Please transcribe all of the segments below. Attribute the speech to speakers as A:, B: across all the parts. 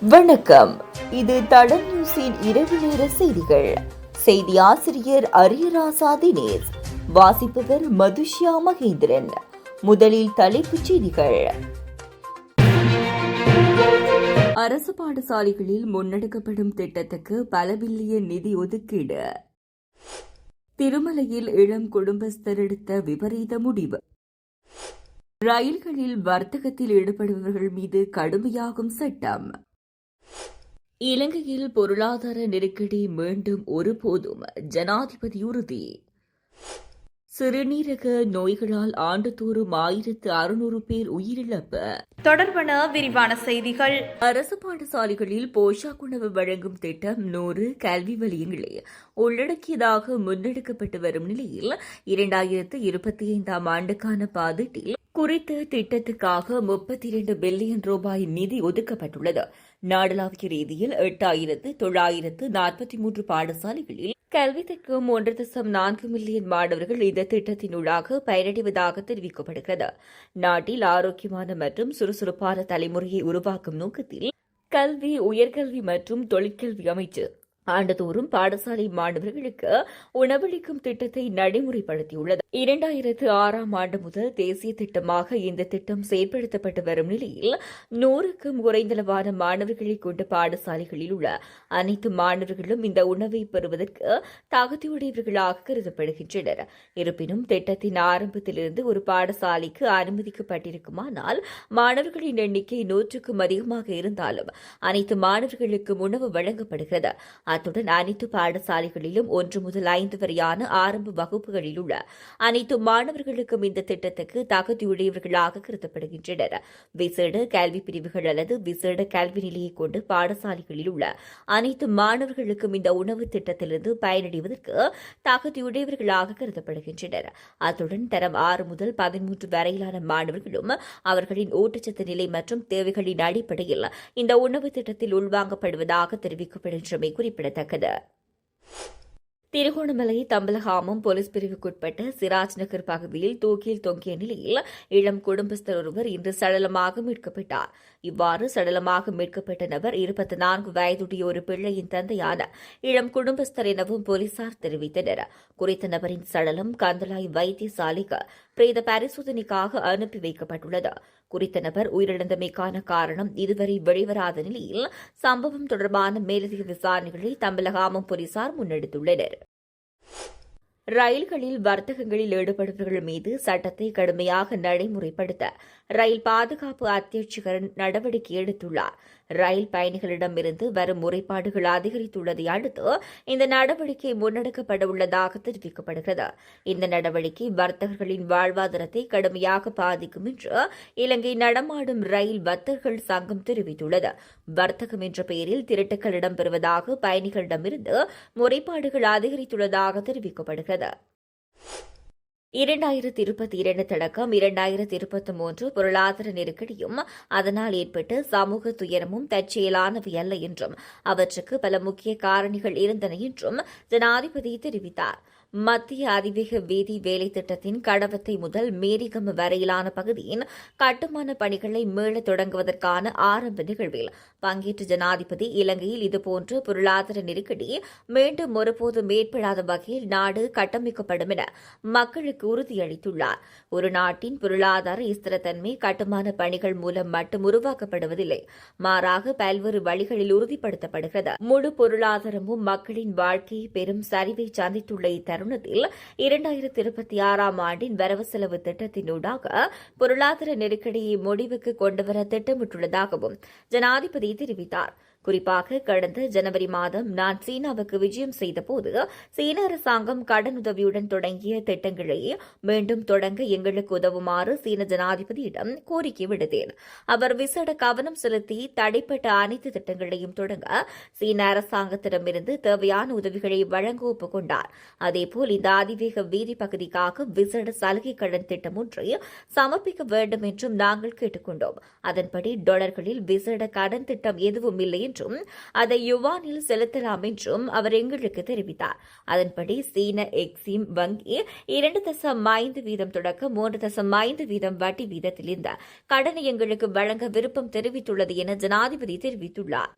A: வணக்கம். இது தடம் நியூஸின் இரவு நேர செய்திகள். செய்தி ஆசிரியர் அரியராசா தினேஷ். வாசிப்பவர் மதுஷ்யா மகேந்திரன். முதலில் தலைப்புச் செய்திகள். அரசு பாடசாலைகளில் முன்னெடுக்கப்படும் திட்டத்துக்கு பல பில்லியன் நிதி ஒதுக்கீடு. திருமலையில் இளம் குடும்பஸ்தர் எடுத்த விபரீத முடிவு. ரயில்களில் வர்த்தகத்தில் ஈடுபடுபவர்கள் மீது கடுமையாகும் சட்டம். இலங்கையில் பொருளாதார நெருக்கடி மீண்டும் ஒருபோதும் ஜனாதிபதி உறுதி. சிறுநீரக நோய்களால் ஆண்டுதோறும் ஆயிரத்து அறுநூறு பேர் உயிரிழப்பு.
B: தொடர்பான விரிவான செய்திகள்.
A: அரசு பாடசாலைகளில் போஷாக் உணவு வழங்கும் திட்டம் நூறு கல்வி வலயங்களை உள்ளடக்கியதாக முன்னெடுக்கப்பட்டு வரும் நிலையில் இரண்டாயிரத்து இருபத்தி ஐந்தாம் ஆண்டுக்கான பாதீட்டில் குறித்த திட்டத்துக்காக முப்பத்தி இரண்டு பில்லியன் ரூபாய் நிதி ஒதுக்கப்பட்டுள்ளது. நாடளாவிய ரீதியில் எட்டாயிரத்து தொள்ளாயிரத்து நாற்பத்தி மூன்று பாடசாலைகளில் கல்வி கற்கும் ஒன்று தசம் நான்கு மில்லியன் மாணவர்கள் இந்த திட்டத்தினூடாக பயனடைவதாக தெரிவிக்கப்படுகிறது. நாட்டில் ஆரோக்கியமான மற்றும் சுறுசுறுப்பான தலைமுறையை உருவாக்கும் நோக்கத்தில் கல்வி உயர்கல்வி மற்றும் தொழிற்கல்வி அமைச்சு ஆண்டுதோறும் பாடசாலை மாணவர்களுக்கு உணவளிக்கும் திட்டத்தை நடைமுறைப்படுத்தியுள்ளது. இரண்டாயிரத்து ஆறாம் ஆண்டு முதல் தேசிய திட்டமாக இந்த திட்டம் செயல்படுத்தப்பட்டு வரும் நிலையில் நூறுக்கும் குறைந்தளவான மாணவர்களை கொண்ட பாடசாலைகளில் உள்ள அனைத்து மாணவர்களும் இந்த உணவை பெறுவதற்கு தகுதியுடையவர்களாக கருதப்படுகின்றனர். இருப்பினும் திட்டத்தின் ஆரம்பத்திலிருந்து ஒரு பாடசாலைக்கு அனுமதிக்கப்பட்டிருக்குமானால் மாணவர்களின் எண்ணிக்கை நூற்றுக்கும் அதிகமாக இருந்தாலும் அனைத்து மாணவர்களுக்கும் உணவு வழங்கப்படுகிறது. அத்துடன் அனைத்து பாடசாலைகளிலும் ஒன்று முதல் ஐந்து வரையான ஆரம்ப வகுப்புகளில் உள்ள அனைத்து மாணவர்களுக்கும் இந்த திட்டத்துக்கு தகுதியுடையவர்களாக கருதப்படுகின்றனர். விசேட கல்வி பிரிவுகள் அல்லது விசேட கல்வி நிலையை கொண்டு பாடசாலைகளில் உள்ள அனைத்து மாணவர்களுக்கும் இந்த உணவு திட்டத்திலிருந்து பயனடைவதற்கு தகுதியுடையவர்களாக கருதப்படுகின்றனர். அத்துடன் தரம் ஆறு முதல் பதிமூன்று வரையிலான மாணவர்களும் அவர்களின் ஊட்டச்சத்து நிலை மற்றும் தேவைகளின் அடிப்படையில் இந்த உணவு திட்டத்தில் உள்வாங்கப்படுவதாக தெரிவிக்கப்படுகின்றமை குறிப்பிடத்தக்கது. திருகோணமலை தம்பலகாமம் போலீஸ் பிரிவுக்குட்பட்ட சிராஜ் நகர் பகுதியில் தூக்கில் தொங்கிய நிலையில் இளம் குடும்பஸ்தர் ஒருவர் இன்று சடலமாக மீட்கப்பட்டார். இவ்வாறு சடலமாக மீட்கப்பட்ட நபர் இருபத்தி நான்கு வயதுடைய ஒரு பிள்ளையின் தந்தையான இளம் குடும்பஸ்தர் எனவும் போலீசார் தெரிவித்தனர். குறித்த நபரின் சடலம் கந்தலாய் வைத்தியசாலைக்கு பிரேத பரிசோதனைக்காக அனுப்பி வைக்கப்பட்டுள்ளது. குறித்த நபர் உயிரிழந்தமைக்கான காரணம் இதுவரை வெளிவராத நிலையில் சம்பவம் தொடர்பான மேலதிக விசாரணைகளை தம்பலகாமம் போலீசார் முன்னெடுத்துள்ளனர். ரயில்களில் வர்த்தகங்களில் ஈடுபடுபவர்கள் மீது சட்டத்தை கடுமையாக நடைமுறைப்படுத்த ரயில் பாதுகாப்பு அத்தியட்சகர் நடவடிக்கை எடுத்துள்ளார். ரயில் பயணிகளிடமிருந்து வரும் முறைப்பாடுகள் அதிகரித்துள்ளதை அடுத்து இந்த நடவடிக்கை முன்னெடுக்கப்பட உள்ளதாக தெரிவிக்கப்படுகிறது. இந்த நடவடிக்கை வர்த்தகர்களின் வாழ்வாதாரத்தை கடுமையாக பாதிக்கும் என்று இலங்கை நடமாடும் ரயில் வர்த்தகர்கள் சங்கம் தெரிவித்துள்ளது. வர்த்தகம் என்ற பெயரில் திருட்டுக்கள் இடம்பெறுவதாக பயணிகளிடமிருந்து முறைப்பாடுகள் அதிகரித்துள்ளதாக தெரிவிக்கப்படுகிறது. இரண்டாயிரத்தி இருபத்தி இரண்டு தொடக்கம் இரண்டாயிரத்தி இருபத்தி மூன்று பொருளாதார நெருக்கடியும் அதனால் ஏற்பட்ட சமூக துயரமும் தற்செயலானவை அல்ல என்றும் அவற்றுக்கு பல முக்கிய காரணிகள் இருந்தன என்றும் ஜனாதிபதி தெரிவித்தார். மத்திய அதிவேக வீதி வேலை திட்டத்தின் கடவத்தை முதல் மேரிகம் வரையிலான பகுதியின் கட்டுமான பணிகளை மீள தொடங்குவதற்கான ஆரம்ப நிகழ்வில் பங்கேற்ற ஜனாதிபதி இலங்கையில் இதுபோன்ற பொருளாதார நெருக்கடி மீண்டும் ஒருபோதும் ஏற்படாத வகையில் நாடு கட்டமைக்கப்படும் என மக்களுக்கு உறுதியளித்துள்ளார். ஒரு நாட்டின் பொருளாதார ஸ்திரத்தன்மை கட்டுமான பணிகள் மூலம் மட்டும் உருவாக்கப்படுவதில்லை. மாறாக பல்வேறு வழிகளில் உறுதிப்படுத்தப்படுகிறது. முழு பொருளாதாரமும் மக்களின் வாழ்க்கையை பெரும் சரிவை சந்தித்துள்ள தருணத்தில் இரண்டாயிரத்தி இருபத்தி ஆறாம் ஆண்டின் வரவு செலவு திட்டத்தினூடாக பொருளாதார நெருக்கடியை முடிவுக்கு கொண்டுவர திட்டமிட்டுள்ளதாகவும் ஜனாதிபதி தெரிவித்தார். குறிப்பாக கடந்த ஜனவரி மாதம் நான் சீனாவுக்கு விஜயம் செய்தபோது சீன அரசாங்கம் கடனுதவியுடன் தொடங்கிய திட்டங்களை மீண்டும் தொடங்க எங்களுக்கு உதவுமாறு சீன ஜனாதிபதியிடம் கோரிக்கை விடுத்தேன். அவர் விசேட கவனம் செலுத்தி தடைப்பட்ட அனைத்து திட்டங்களையும் தொடங்க சீன அரசாங்கத்திடமிருந்து தேவையான உதவிகளை வழங்க ஒப்புக்கொண்டார். அதேபோல் இந்த அதிவேக வீதி பகுதிக்காக விசேட சலுகை கடன் திட்டம் ஒன்றை சமர்ப்பிக்க வேண்டும் என்றும் நாங்கள் கேட்டுக்கொண்டோம். அதன்படி டாலர்களில் விசேட கடன் திட்டம் எதுவும் இல்லை என்று என்றும் அதை யுவானில் செலுத்தலாம் என்றும் அவர் எங்களுக்கு தெரிவித்தார். அதன்படி சீன எக்ஸிம் வங்கி இரண்டு தசம் ஐந்து வீதம் தொடக்க மூன்று தசம் ஐந்து வீதம் வட்டி வீதத்தில் இருந்த கடனை எங்களுக்கு வழங்க விருப்பம் தெரிவித்துள்ளது என ஜனாதிபதி தெரிவித்துள்ளார்.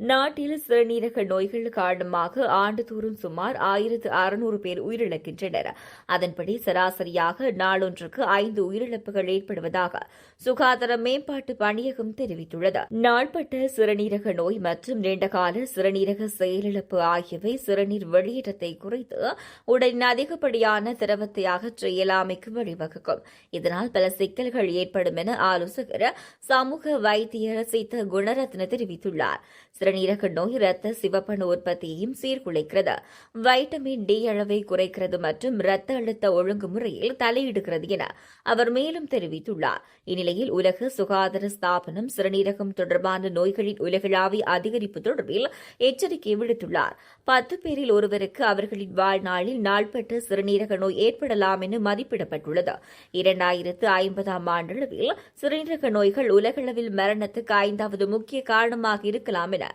A: நாட்டில் சிறுநீரக நோய்கள் காரணமாக ஆண்டுதோறும் சுமார் ஆயிரத்து அறுநூறு பேர் உயிரிழக்கின்றனர். அதன்படி சராசரியாக நாளொன்றுக்கு ஐந்து உயிரிழப்புகள் ஏற்படுவதாக சுகாதார மேம்பாட்டு பணியகம் தெரிவித்துள்ளது. நாள்பட்ட சிறுநீரக நோய் மற்றும் நீண்டகால சிறுநீரக செயலிழப்பு ஆகியவை சிறுநீர் வெளியேற்றத்தை குறைத்து உடலின் அதிகப்படியான திரவத்தை அகற்ற இயலாமைக்கு வழிவகுக்கும். இதனால் பல சிக்கல்கள் ஏற்படும் என ஆலோசகர் சமூக வைத்தியர் சித்த குணரத்ன தெரிவித்துள்ளார். சிறுநீரக நோய் இரத்த சிவப்பணு உற்பத்தியையும் சீர்குலைக்கிறது. வைட்டமின் டி அளவை குறைக்கிறது மற்றும் இரத்த அழுத்த ஒழுங்குமுறையில் தலையிடுகிறது என அவர் மேலும் தெரிவித்துள்ளார். இந்நிலையில் உலக சுகாதார ஸ்தாபனம் சிறுநீரகம் தொடர்பான நோய்களின் உலகளாவிய அதிகரிப்பு தொடர்பில் எச்சரிக்கை விடுத்துள்ளார். பத்து பேரில் ஒருவருக்கு அவர்களின் வாழ்நாளில் நாள்பட்ட சிறுநீரக நோய் ஏற்படலாம் என மதிப்பிடப்பட்டுள்ளது. இரண்டாயிரத்து ஐம்பதாம் ஆண்டளவில் சிறுநீரக நோய்கள் உலகளவில் மரணத்துக்கு ஐந்தாவது முக்கிய காரணமாக இருக்கலாம் என